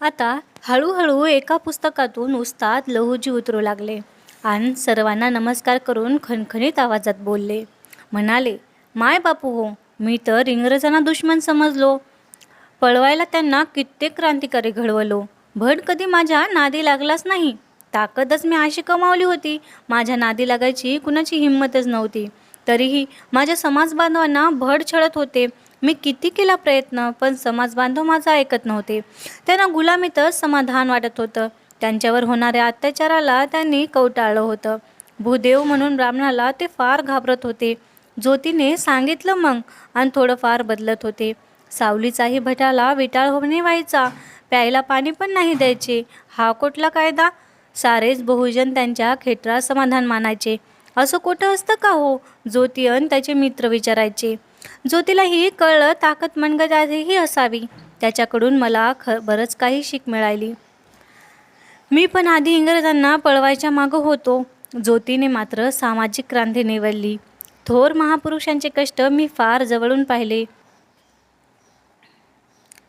आता हळूहळू एका पुस्तकातून उस्ताद लहूजी उतरू लागले आणि सर्वांना नमस्कार करून खणखणीत आवाजात बोलले. म्हणाले माय बापू हो मी तर इंग्रजांना दुश्मन समजलो. पळवायला त्यांना कित्येक क्रांतिकारी घडवलो. भट कधी माझ्या नादी लागलाच नाही. ताकदच मी अशी कमावली होती. माझ्या नादी लागायची कुणाची हिंमतच नव्हती. तरीही माझ्या समाजबांधवांना भड छळत होते. मी किती केला प्रयत्न पण समाज बांधव माझा ऐकत नव्हते. त्यांना गुलामीतच समाधान वाटत होतं. त्यांच्यावर होणाऱ्या अत्याचाराला त्यांनी कवटाळलं होतं. भूदेव म्हणून ब्राह्मणाला ते फार घाबरत होते. ज्योतीने सांगितलं मग आणि थोडंफार बदलत होते. सावलीचाही भटाला विटाळ होणे व्हायचा. प्यायला पाणी पण नाही द्यायचे. हा कुठला कायदा? सारेच बहुजन त्यांच्या खेटरा समाधान मानायचे. असं कुठं असतं का हो? ज्योतियन त्याचे मित्र विचारायचे. ज्योतीलाही कळलं ताकद मनगत आधीही असावी. त्याच्याकडून मला ख बरंच काही शिक मिळाली. मी पण आधी इंग्रजांना पळवायच्या मागं होतो. ज्योतीने मात्र सामाजिक क्रांती निवडली. थोर महापुरुषांचे कष्ट मी फार जवळून पाहिले.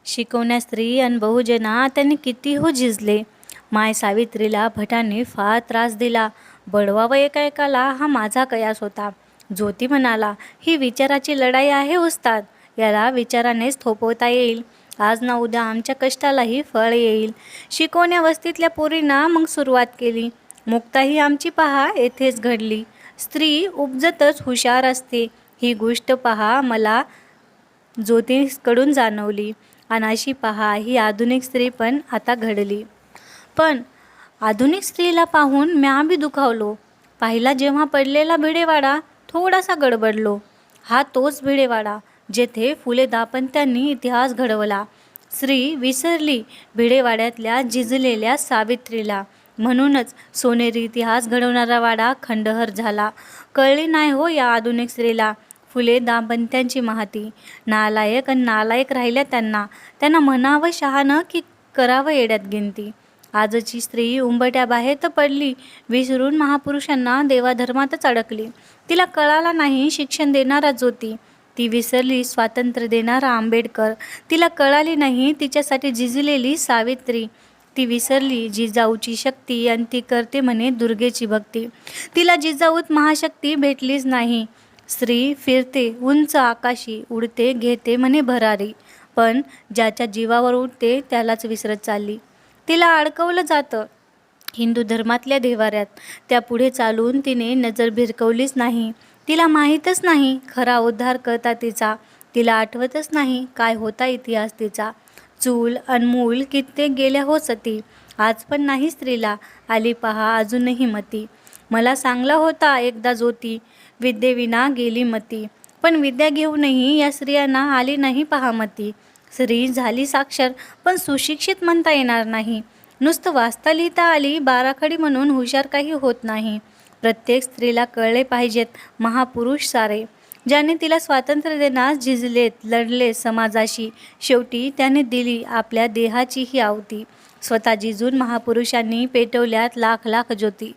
शिकवण्या स्त्री आणि बहुजना त्यांनी किती हो झिजले. माय सावित्रीला भटांनी फार त्रास दिला. बडवावं एका एकाला हा माझा कयास होता. ज्योती म्हणाला ही विचाराची लढाई आहे उस्ताद. याला विचारानेच थोपवता येईल. आज ना उद्या आमच्या कष्टालाही फळ येईल. शिकवण्या वस्तीतल्या पोरींना मग सुरुवात केली. मुक्ताही आमची पहा येथेच घडली. स्त्री उपजतच हुशार असते. ही गोष्ट पहा मला ज्योतीकडून जाणवली. आणि अशी पहा ही आधुनिक स्त्री पण आता घडली. पण आधुनिक स्त्रीला पाहून म्या बी दुखावलो. पाहिला जेव्हा पडलेला भिडेवाडा थोडासा गडबडलो. हा तोच भिडेवाडा जेथे फुले दापंत्यांनी इतिहास घडवला. स्त्री विसरली भिडेवाड्यातल्या जिजलेल्या सावित्रीला. म्हणूनच सोनेरी इतिहास घडवणारा वाडा खंडहर झाला. कळले नाही हो या आधुनिक स्त्रीला. फुले दाम्पत्यांची माहिती. नालायक आणि नालायक राहिल्या त्यांना. त्यांना म्हणावं शहाणं की करावं येड्यात गिनती. आजची स्त्री उंबट्याबाहेर तर पडली विसरून महापुरुषांना देवाधर्मातच अडकली. तिला कळाला नाही शिक्षण देणारा ज्योती. ती विसरली स्वातंत्र्य देणारा आंबेडकर. तिला कळाली नाही तिच्यासाठी झिजलेली सावित्री. ती विसरली जिजाऊची शक्ती आणि ती करते म्हणे दुर्गेची भक्ती. तिला जिजाऊत महाशक्ती भेटलीच नाही. स्त्री फिरते उंच आकाशी उडते घेते म्हणे भरारी. पण ज्याच्या जीवावर उठते त्यालाच विसरत चालली. तिला अडकवलं जातं. हिंदू धर्मातल्या देवाऱ्यात. त्या पुढे चालून तिने नजर भिरकवलीच नाही. तिला माहीतच नाही खरा उद्धार करता तिचा. तिला आठवतच नाही काय होता इतिहास तिचा. चूल अनमूल कित्येक गेल्या हो सती. आज पण नाही स्त्रीला. आली पहा अजूनही मती. मला सांगला होता एकदा ज्योती विद्येविना गेली मती. पण विद्या घेऊनही या स्त्रियांना आली नाही पहा मती. स्त्री झाली साक्षर पण सुशिक्षित म्हणता येणार नाही. नुसतं वाचता लिहिता आली बाराखडी म्हणून हुशार काही होत नाही. प्रत्येक स्त्रीला कळले पाहिजेत महापुरुष सारे. ज्याने तिला स्वातंत्र्य देण्यास झिजलेत लढले समाजाशी शेवटी त्याने दिली आपल्या देहाचीही आवती स्वतः जिजून महापुरुषांनी पेटवल्यात लाख लाख ज्योती.